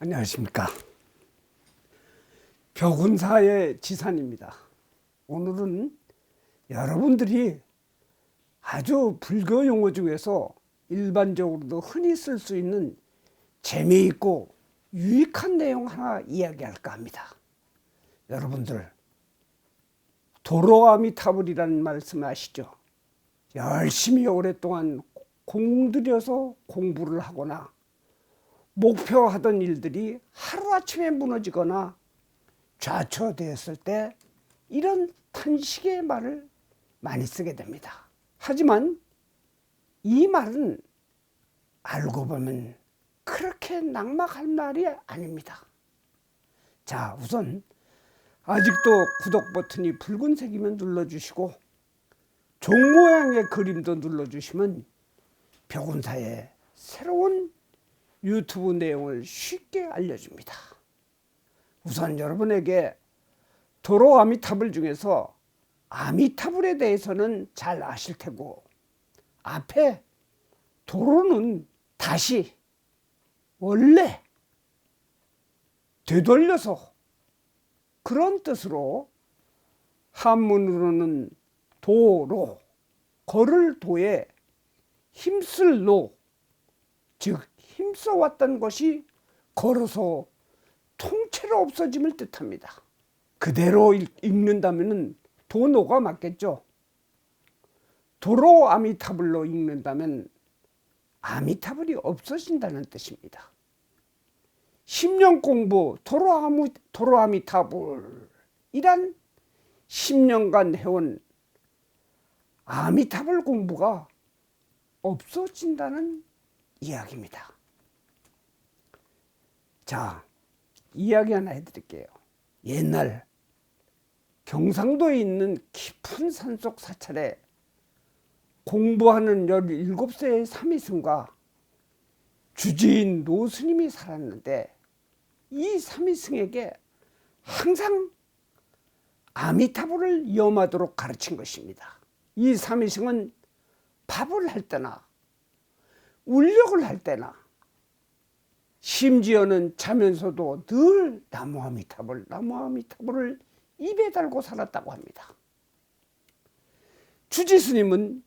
안녕하십니까. 벽운사의 지산입니다. 오늘은 여러분들이 아주 불교 용어 중에서 일반적으로도 흔히 쓸 수 있는 재미있고 유익한 내용 하나 이야기할까 합니다. 여러분들, 도로아미타불이라는 말씀 아시죠? 열심히 오랫동안 공들여서 공부를 하거나 목표하던 일들이 하루아침에 무너지거나 좌초되었을 때 이런 탄식의 말을 많이 쓰게 됩니다. 하지만 이 말은 알고 보면 그렇게 낙막할 말이 아닙니다. 자, 우선 아직도 구독 버튼이 붉은색이면 눌러주시고 종 모양의 그림도 눌러주시면 벽운사의 새로운 유튜브 내용을 쉽게 알려줍니다. 우선 여러분에게 도로 아미타불 중에서 아미타불에 대해서는 잘 아실 테고 앞에 도로는 다시 원래 되돌려서 그런 뜻으로 한문으로는 도로 걸을 도에 힘쓸 노, 즉 힘써 왔던 것이 걸어서 통째로 없어짐을 뜻합니다. 그대로 읽- 읽는다면은 도노가 맞겠죠. 도로 아미타불로 읽는다면 아미타불이 없어진다는 뜻입니다. 10년 공부 도로 아미 도로 아미타불 이란 10년간 해온 아미타불 공부가 없어진다는 이야기입니다. 자, 이야기 하나 해드릴게요. 옛날 경상도에 있는 깊은 산속 사찰에 공부하는 17세의 삼위승과 주지인 노스님이 살았는데 이 삼위승에게 항상 아미타불을 염하도록 가르친 것입니다. 이 삼위승은 밥을 할 때나 울력을 할 때나 심지어는 자면서도 늘 나무 아미타불 나무 아미타불을 입에 달고 살았다고 합니다. 주지 스님은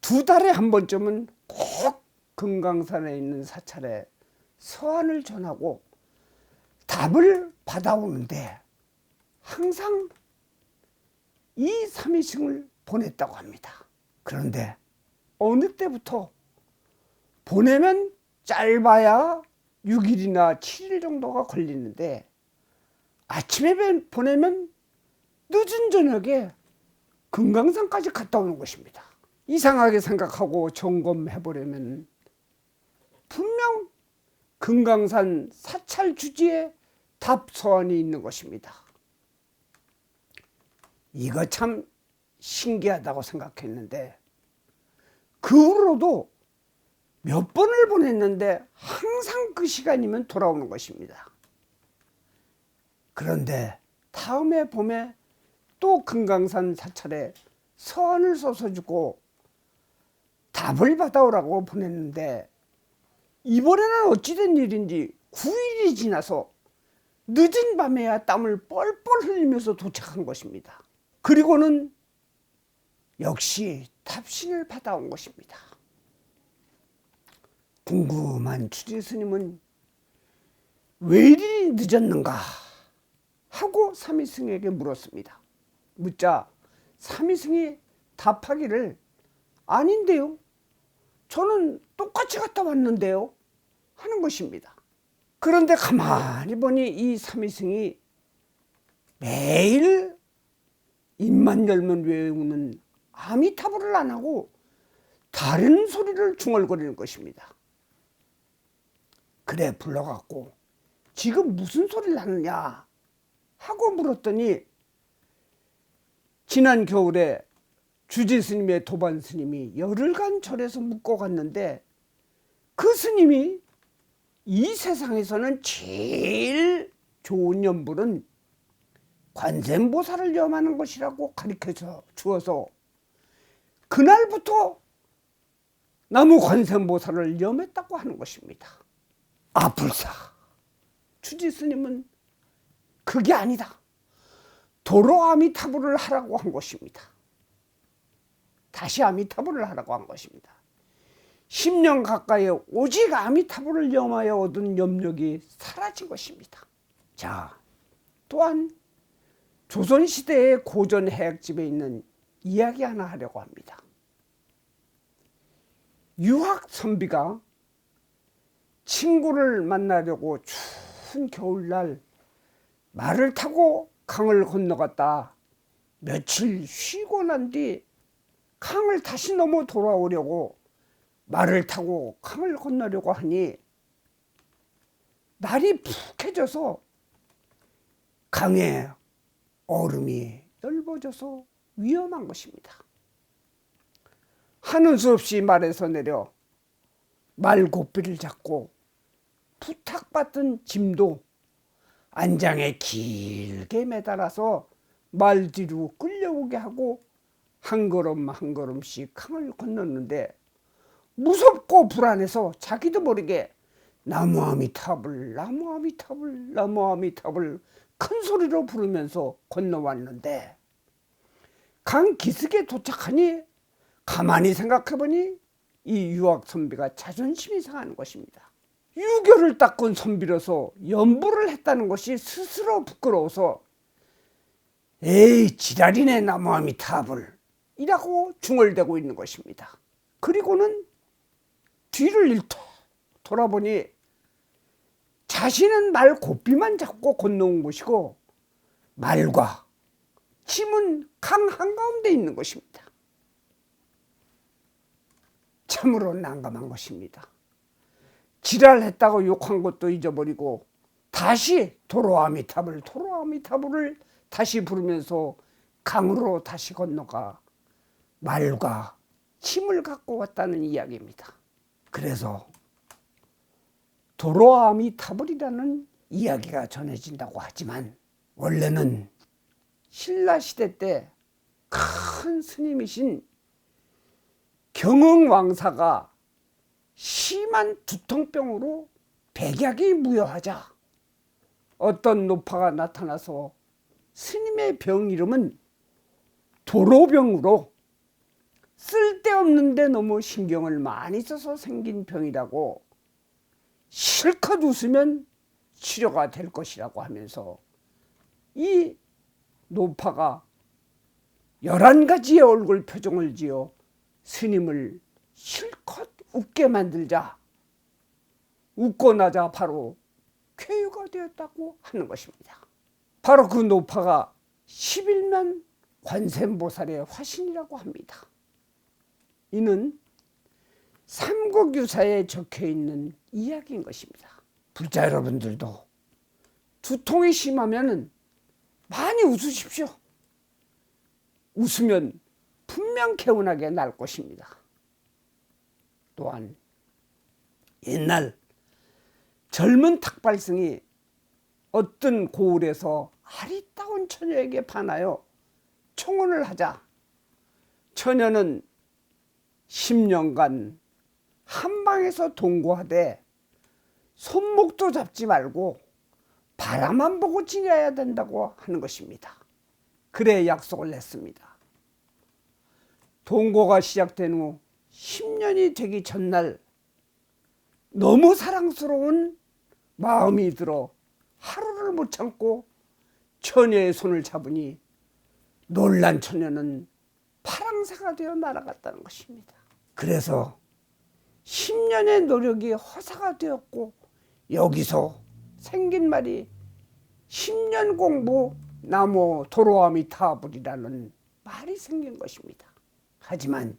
두 달에 한 번쯤은 꼭 금강산에 있는 사찰에 서한을 전하고 답을 받아오는데 항상 이 삼위승을 보냈다고 합니다. 그런데 어느 때부터 보내면 짧아야 6일이나 7일 정도가 걸리는데 아침에 배- 보내면 늦은 저녁에 금강산까지 갔다 오는 것입니다. 이상하게 생각하고 점검해 보려면 분명 금강산 사찰 주지에 답 서한이 있는 것입니다. 이거 참 신기하다고 생각했는데 그 후로도 몇 번을 보냈는데 항상 그 시간이면 돌아오는 것입니다. 그런데 다음에 봄에 또 금강산 사찰에 서한을 써서 주고 답을 받아오라고 보냈는데 이번에는 어찌된 일인지 9일이 지나서 늦은 밤에야 땀을 뻘뻘 흘리면서 도착한 것입니다. 그리고는 역시 답신을 받아온 것입니다. 궁금한 주지 스님은 왜 이리 늦었는가 하고 삼위승에게 물었습니다. 묻자 삼위승이 답하기를 아닌데요. 저는 똑같이 갔다 왔는데요. 하는 것입니다. 그런데 가만히 보니 이 삼위승이 매일 입만 열면 외우는 아미타불을 안 하고 다른 소리를 중얼거리는 것입니다. 그래 불러갖고 지금 무슨 소리를 하느냐 하고 물었더니 지난 겨울에 주지 스님의 도반 스님이 열흘간 절에서 묵고 갔는데 그 스님이 이 세상에서는 제일 좋은 연불은 관세음보살을 염하는 것이라고 가르쳐 주어서 그날부터 나무 관세음보살을 염했다고 하는 것입니다. 아 불사 주지 스님은 그게 아니다. 도로 아미타불을 하라고 한 것입니다. 다시 아미타불을 하라고 한 것입니다. 10년 가까이 오직 아미타불을 염하여 얻은 염력이 사라진 것입니다. 자, 또한 조선시대의 고전 해약집에 있는 이야기 하나 하려고 합니다. 유학 선비가 친구를 만나려고 추운 겨울날 말을 타고 강을 건너갔다. 며칠 쉬고 난 뒤 강을 다시 넘어 돌아오려고 말을 타고 강을 건너려고 하니 날이 푹해져서 강에 얼음이 넓어져서 위험한 것입니다. 하는 수 없이 말에서 내려 말고삐를 잡고 부탁받은 짐도 안장에 길게 매달아서 말 뒤로 끌려오게 하고 한 걸음 한 걸음씩 강을 건넜는데 무섭고 불안해서 자기도 모르게 나무 아미탑을 나무 아미탑을 나무 아미탑을 큰 소리로 부르면서 건너왔는데 강 기슭에 도착하니 가만히 생각해보니 이 유학 선비가 자존심이 상하는 것입니다. 유교를 닦은 선비로서 연부를 했다는 것이 스스로 부끄러워서 에이 지랄이네 나무아미 탑을 이라고 중얼대고 있는 것입니다. 그리고는 뒤를 일터 돌아보니 자신은 말 고삐만 잡고 건너온 것이고 말과 침은 강 한가운데 있는 것입니다. 참으로 난감한 것입니다. 지랄했다고 욕한 것도 잊어버리고 다시 도로아미타불 도로아미타불을 다시 부르면서 강으로 다시 건너가 말과 침을 갖고 왔다는 이야기입니다. 그래서 도로아미타불이라는 이야기가 전해진다고 하지만 원래는 신라 시대 때 큰 스님이신 경흥 왕사가 심한 두통병으로 백약이 무효하자. 어떤 노파가 나타나서 스님의 병 이름은 도로병으로 쓸데없는데 너무 신경을 많이 써서 생긴 병이라고 실컷 웃으면 치료가 될 것이라고 하면서 이 노파가 열한 가지의 얼굴 표정을 지어 스님을 실컷 웃게 만들자. 웃고 나자 바로 쾌유가 되었다고 하는 것입니다. 바로 그 노파가 11만 관세음보살의 화신이라고 합니다. 이는 삼국유사에 적혀 있는 이야기인 것입니다. 불자 여러분들도 두통이 심하면 많이 웃으십시오. 웃으면 분명 개운하게 날 것입니다. 또한 옛날 젊은 탁발승이 어떤 고을에서 아리따운 처녀에게 반하여 청혼을 하자 처녀는 10년간 한방에서 동거하되 손목도 잡지 말고 바라만 보고 지내야 된다고 하는 것입니다. 그래 약속을 했습니다. 동거가 시작된 후 10년이 되기 전날 너무 사랑스러운 마음이 들어 하루를 못 참고 처녀의 손을 잡으니 놀란 처녀는 파랑새가 되어 날아갔다는 것입니다. 그래서 10년의 노력이 허사가 되었고 여기서 생긴 말이 10년 공부 나무 도로아미 타불이라는 말이 생긴 것입니다. 하지만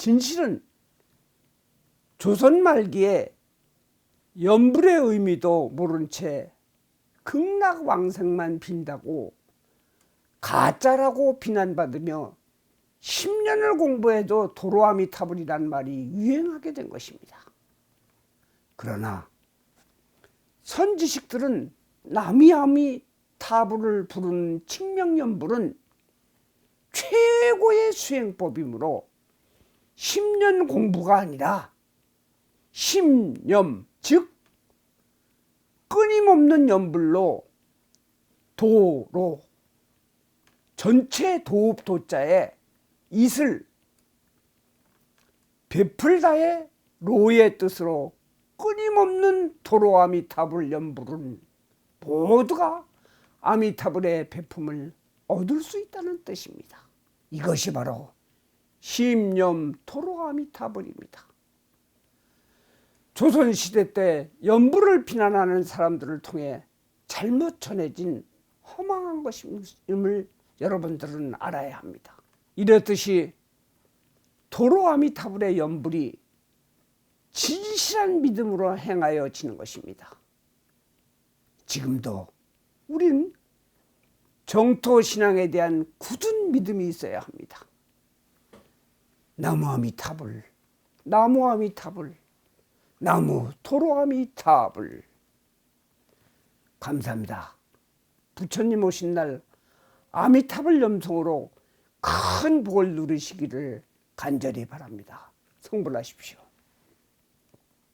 진실은 조선 말기에 연불의 의미도 모른 채 극락왕생만 빈다고 가짜라고 비난받으며 10년을 공부해도 도로아미타불이란 말이 유행하게 된 것입니다. 그러나 선지식들은 나미아미 타불을 부르는 칙명연불은 최고의 수행법이므로 10년 공부가 아니라 10년 즉 끊임없는 연불로 도로 전체 도읍 도자에 이슬 베풀다의 로의 뜻으로 끊임없는 도로 아미타불 연불은 모두가 아미타불의 배품을 얻을 수 있다는 뜻입니다. 이것이 바로 심념 도로 아미타불입니다. 조선시대 때 연불을 비난하는 사람들을 통해 잘못 전해진 허망한 것임을 여러분들은 알아야 합니다. 이렇듯이 도로 아미타불의 연불이 진실한 믿음으로 행하여지는 것입니다. 지금도 우린 정토 신앙에 대한 굳은 믿음이 있어야 합니다. 나무 아미타불, 나무 도로 아미타불. 감사합니다. 부처님 오신 날 아미타불 염송으로 큰 복을 누리시기를 간절히 바랍니다. 성불하십시오.